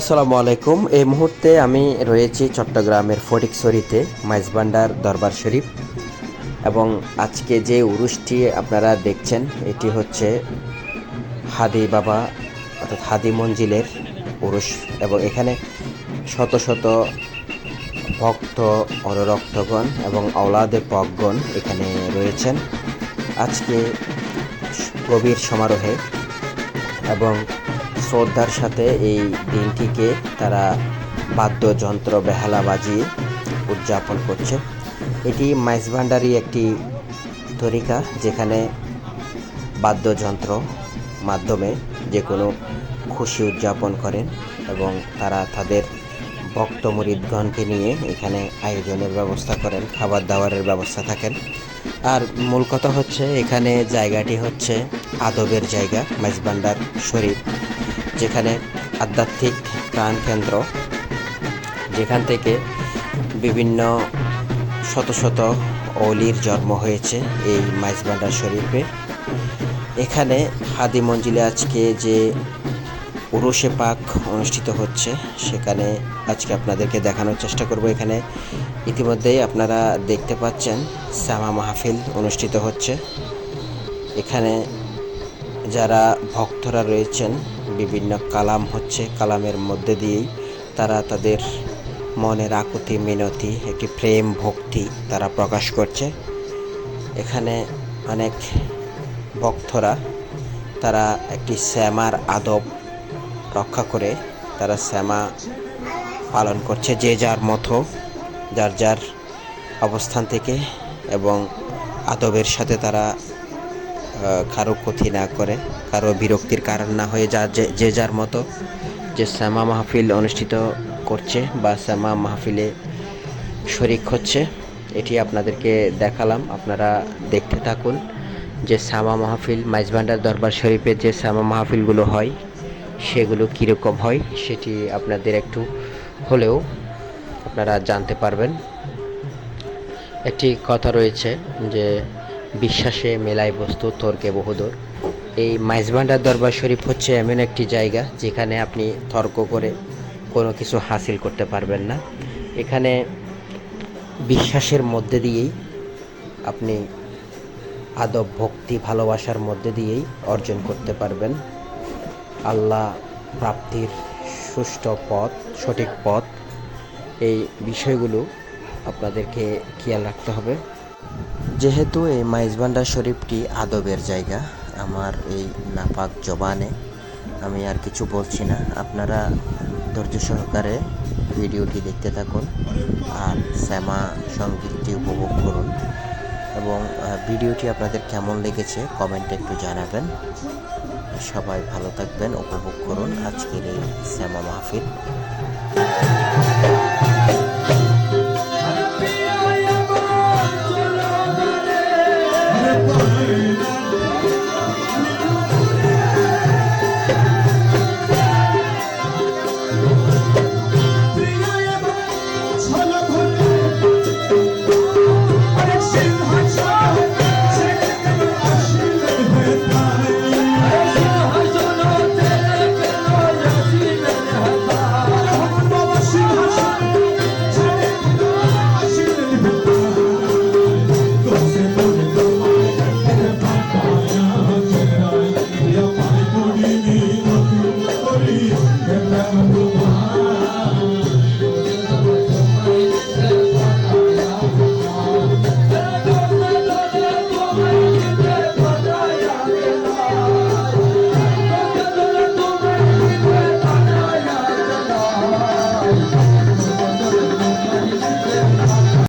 আসসালামু আলাইকুম। এই মুহূর্তে আমি রয়েছি চট্টগ্রামের ফটিকছড়িতে, মাইজবান্ডার দরবার শরীফ। এবং আজকে যে উরুষটি আপনারা দেখছেন, এটি হচ্ছে হাদি বাবা, অর্থাৎ হাদি মঞ্জিলের উরুষ। এবং এখানে শত শত ভক্ত অনুরক্তগণ এবং আওলাদে পকগণ এখানে রয়েছেন। আজকে গভীর সমারোহে এবং শ্রদ্ধার সাথে এই দিনটিকে তারা বাদ্যযন্ত্র বেহালা বাজিয়ে উদযাপন করছে। এটি মাইজভান্ডারি একটি তরিকা যেখানে বাদ্যযন্ত্র মাধ্যমে যে কোনো খুশি উদযাপন করেন এবং তারা তাদের ভক্ত মুরিদগণকে নিয়ে এখানে আয়োজনের ব্যবস্থা করেন, খাবার দাবারের ব্যবস্থা থাকেন। আর মূল কথা হচ্ছে, এখানে জায়গাটি হচ্ছে আদবের জায়গা মাইজবান্ডার শরীফ। যেখানে আধ্যাত্মিক প্রাণকেন্দ্র যেখান থেকে বিভিন্ন শত শত অলির জন্ম হয়েছে এই মাইজবান্ডার শরীফে। এখানে হাদি মঞ্জিলে আজকে যে উরুষে পাক অনুষ্ঠিত হচ্ছে, সেখানে আজকে আপনাদেরকে দেখানোর চেষ্টা করব। এখানে ইতিমধ্যেই আপনারা দেখতে পাচ্ছেন শ্যামা মাহফিল অনুষ্ঠিত হচ্ছে। এখানে যারা ভক্তরা রয়েছেন বিভিন্ন কালাম হচ্ছে, কালামের মধ্যে দিয়েই তারা তাদের মনের আকুতি, মিনতি, একটি প্রেম, ভক্তি তারা প্রকাশ করছে। এখানে অনেক ভক্তরা তারা একটি শ্যামার আদব রক্ষা করে তারা শ্যামা পালন করছে যে যার মতো, যার যার অবস্থান থেকে এবং আদবের সাথে তারা কারও ক্ষতি না করে, কারও বিরক্তির কারণ না হয়ে যা যে- যার মতো। যে শ্যামা মাহফিল অনুষ্ঠিত করছে বা শ্যামা মাহফিলে শরিক হচ্ছে, এটি আপনাদেরকে দেখালাম। আপনারা দেখতে থাকুন যে শ্যামা মাহফিল মাইজভান্ডার দরবার শরীফে যে শ্যামা মাহফিলগুলো হয়, সেগুলো কীরকম হয়, সেটি আপনাদের একটু হলেও আপনারা জানতে পারবেন। একটি কথা রয়েছে যে বিশ্বাসে মেলায় বস্তু, তর্কে বহুদূর। এই মাইজভান্ডার দরবার শরীফ হচ্ছে এমন একটি জায়গা যেখানে আপনি তর্ক করে কোনো কিছু হাসিল করতে পারবেন না। এখানে বিশ্বাসের মধ্যে দিয়েই আপনি আদব, ভক্তি, ভালোবাসার মধ্যে দিয়েই অর্জন করতে পারবেন। আল্লাহ প্রাপ্তির সুষ্ঠু পথ, সঠিক পথ, এই বিষয়গুলো আপনাদেরকে খেয়াল রাখতে হবে। যেহেতু এই মাইজবান্ডা শরীফটি আদবের জায়গা, আমার এই নাপাক জবানে আমি আর কিছু বলছি না। আপনারা ধৈর্য সহকারে ভিডিওটি দেখতে থাকুন আর শ্যামা সঙ্গীতটি উপভোগ করুন এবং ভিডিওটি আপনাদের কেমন লেগেছে কমেন্টে একটু জানাবেন। সবাই ভালো থাকবেন, উপভোগ করুন। আজকের এই শ্যামা মাহফিল।